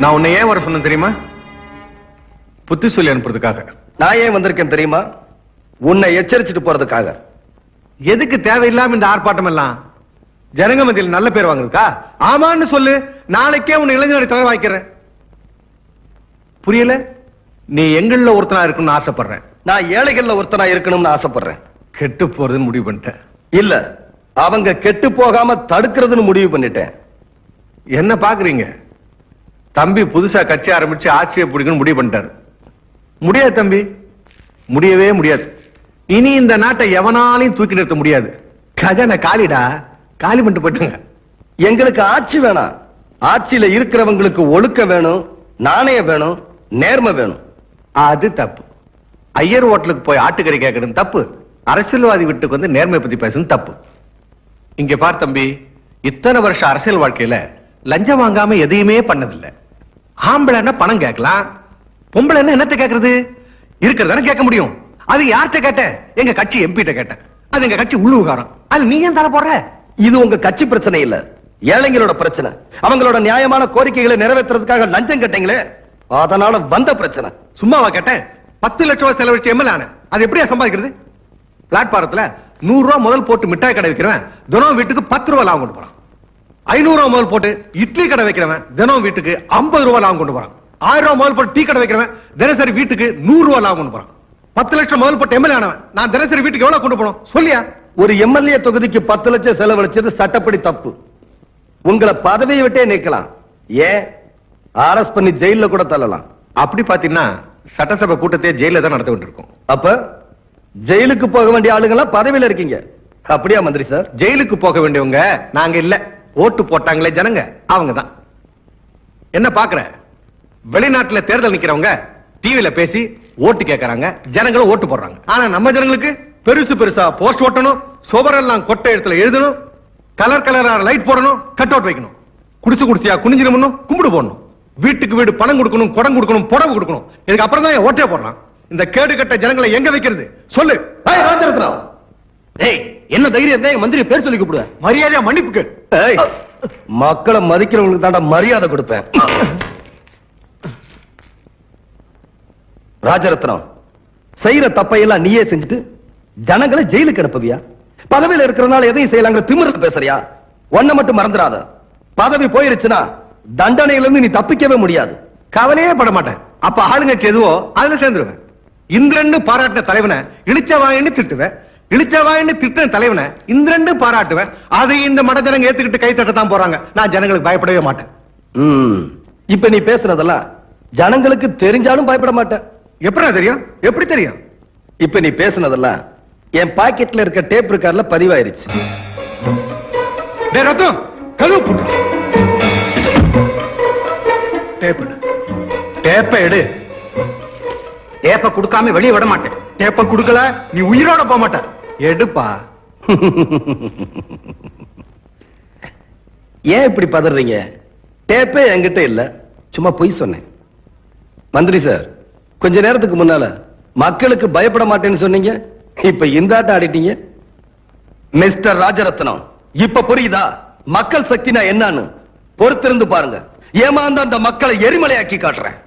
நான் உன்னை ஏன் வர சொன்னேன் தெரியுமா? புத்தி சொல்லி அனுப்புறதுக்காக. நான் ஏன் வந்திருக்கேன் தெரியுமா? உன்னை எச்சரிச்சுட்டு போறதுக்காக. எதுக்கு தேவையில்லாம இந்த ஆர்ப்பாட்டம் எல்லாம்? ஜனங்க மத்தியில் நல்ல பேர் வாங்குறதுக்கா? ஆமான்னு சொல்லு நாளைக்கே உன்னை இளைஞரை தலை வாய்க்கிறேன் புரியல? நீ எங்கள்ல ஒருத்தனா இருக்கணும்னு ஆசைப்படுறேன். நான் ஏழைகள்ல ஒருத்தனா இருக்கணும்னு ஆசைப்படுறேன். கெட்டு போறதுன்னு முடிவு பண்ணிட்டேன். இல்ல அவங்க கெட்டு போகாம தடுக்கிறதுன்னு முடிவு பண்ணிட்டேன். என்ன பாக்குறீங்க? தம்பி புதுசா கட்சி ஆரம்பிச்சு ஆட்சியை பிடிக்கணும் முடிவு பண்ணிட்டாரு. முடியாது தம்பி. முடியவே முடியாது. இனி இந்த நாட்டை எவனாலையும் தூக்கி நிறுத்த முடியாது. கஜனை காலிடா. காலி பண்ணிட்டு போயிட்டுங்க. எங்களுக்கு ஆட்சி வேணாம். ஆட்சியில இருக்கிறவங்களுக்கு ஒழுக்க வேணும் நாணயம் வேணும் நேர்மை வேணும். அது தப்பு. ஐயர் ஹோட்டலுக்கு போய் ஆட்டுக்கறி கேட்கறது தப்பு. அரசியல்வாதி வீட்டுக்கு வந்து நேர்மை பத்தி பேசுறது தப்பு. இங்க பார் தம்பி இத்தனை வருஷம் அரசியல் வாழ்க்கையில லஞ்சம் வாங்காம எதையுமே பண்ணதில்லை. ஆம்பளைன்னா பணம் கேட்கலாம். பொம்பளைன்னா என்னத்த கேட்கறது? இருக்கிறதானே கேட்க முடியும். அது யார்கிட்ட கேட்டேன் எங்க கட்சி எம்பிட்ட கேட்டேன் அது எங்க கட்சி உள்ளுகாரம் அது நீ ஏன் தர போடுற இது உங்க கட்சி பிரச்சனை இல்ல. ஏழைங்களோட பிரச்சனை. அவங்களோட நியாயமான கோரிக்கைகளை நிறைவேற்றுறதுக்காக லஞ்சம் கேட்டீங்களே? அதனால வந்த பிரச்சனை. சும்மாவா கேட்டேன்? பத்து லட்சம் ரூபாய் செலவழிச்சு எம்எல்ஏ ஆனேன் அது எப்படியா சம்பாதிக்கிறது? பிளாட்பாரத்துல நூறு ரூபாய் முதல் போட்டு மிட்டாய் கடை வைக்கிறவன் தினம் வீட்டுக்கு பத்து ரூபாய் லாபம் கொண்டு போறான். ஐநூறு ரூபாய் முதல் போட்டு இட்லி கடை வைக்கிறவன் தினம் வீட்டுக்கு ஐம்பது ரூபாய் லாபம் கொண்டு போறான். ஆயிரம் ரூபாய் முதல் போட்டு டீ கடை வைக்கிறவன் தினசரி வீட்டுக்கு நூறு ரூபாய் லாபம் கொண்டு போறான். பத்து லட்சம் முதல் போட்டு எம்எல்ஏ ஆனவன் நான் தினசரி வீட்டுக்கு எவ்வளவு கொண்டு போனோம்? சொல்லியா? ஒரு எம்எல்ஏ தொகுதிக்கு பத்து லட்சம் செலவழிச்சது சட்டப்படி தப்பு. உங்களை பதவியை விட்டே நீக்கலாம். ஏன்? அரெஸ்ட் பண்ணி ஜெயில கூட தள்ளலாம். அப்படி பாத்தீங்கன்னா சட்டசபை கூட்டத்தையே ஜெயில தான் நடத்த வேண்டியிருக்கும் அப்ப ஜெயிலுக்கு போக வேண்டிய ஆளுங்கெல்லாம் பதவியில இருக்கீங்க. அப்படியா மந்திரி சார்? ஜெயிலுக்கு போக வேண்டியவங்க நாங்க இல்ல. ஓட்டு போட்டாங்களே ஜனங்க அவங்க தான் என்ன பாக்குற? வெளிநாட்டுல தேர்தல் நிக்கிறவங்க டிவில பேசி ஓட்டு கேட்கறாங்க ஜனங்களும் ஓட்டு போடுறாங்க. ஆனா நம்ம ஜனங்களுக்கு பெருசு பெருசா போஸ்ட் ஓட்டணும் சுவரெல்லாம் கொட்டை இடத்துல எழுதணும் கலர் கலரா லைட் போடணும் கட் அவுட் வைக்கணும். குடிசு குடிச்சியா குனிஞ்சிரணும் கும்பிடு போடணும். வீட்டுக்கு வீடு பணம் கொடுக்கணும் குடம் கொடுக்கணும் புடவை கொடுக்கணும். இதுக்கு அப்புறம் தான் ஓட்டே போடுறான். இந்த கேடு கட்ட ஜனங்களை எங்க வைக்கிறது? சொல்லு. ஏய், ராஜரத்னம். டேய் என்ன தைரியம் என் மந்திரி பேர் சொல்லி கூப்பிடுவேன் மரியாதையா மன்னிப்பு கேளு. ஏய், மக்களை மதிக்கிறவங்களுக்கு தாண்டா மரியாதை கொடுப்பேன். ராஜரத்னம் செய்யற தப்பையெல்லாம் நீயே செஞ்சுட்டு ஜனங்களை ஜெயிலுக்கு அனுப்புவியா? பதவியில இருக்கிறனால எதையும் செய்யலாங்கிற திமிரல் பேசுறியா? ஒன்ன மட்டும் மறந்துடாத. பதவி போயிருச்சுன்னா தண்டனையிலிருந்து நீ தப்பிக்கவே முடியாது. கவலையே பட மாட்டேன். அப்ப ஆளுங்கட்சி எதுவோ அதுல சேர்ந்துருவேன். இந்திரன்னு பாராட்டின தலைவனை இழிச்சவாயன்னு திட்டுவேன். இழிச்சவாயன்னு திட்டின தலைவனை. இந்திரன்னு பாராட்டுவேன். அதை இந்த மட ஜனங்க ஏத்துக்கிட்டு கை தட்டத்தான் போறாங்க. நான் ஜனங்களுக்கு பயப்படவே மாட்டேன். ம், இப்ப நீ பேசுனதெல்லாம் ஜனங்களுக்கு தெரிஞ்சாலும் பயப்பட மாட்டேன். எப்படி தெரியும்? எப்படி தெரியும்? இப்ப நீ பேசுனதெல்லாம் என் பாக்கெட்ல இருக்க டேப் இருக்கார்ல பதிவாயிருச்சு. ரத்தம்! கழுவு டேப் டேப்பை எடு. டேப்ப கொடுக்காம வெளியே விட மாட்டேன். டேப்பை கொடுக்கல நீ உயிரோட போக மாட்ட. எடுப்பா. ஏன் இப்படி பதறீங்க? டேப்பே என்கிட்ட இல்ல. சும்மா பொய் சொன்னேன். மந்திரி சார் கொஞ்ச நேரத்துக்கு முன்னால மக்களுக்கு பயப்பட மாட்டேன்னு சொன்னீங்க. இப்ப இந்த ஆட்டம் ஆடிட்டீங்க. மிஸ்டர் ராஜரத்னம் இப்ப புரியுதா? மக்கள் சக்தினா என்னன்னு? பொறுத்திருந்து பாருங்க. ஏமாந்த அந்த மக்களை எரிமலையாக்கி காட்டுறேன்.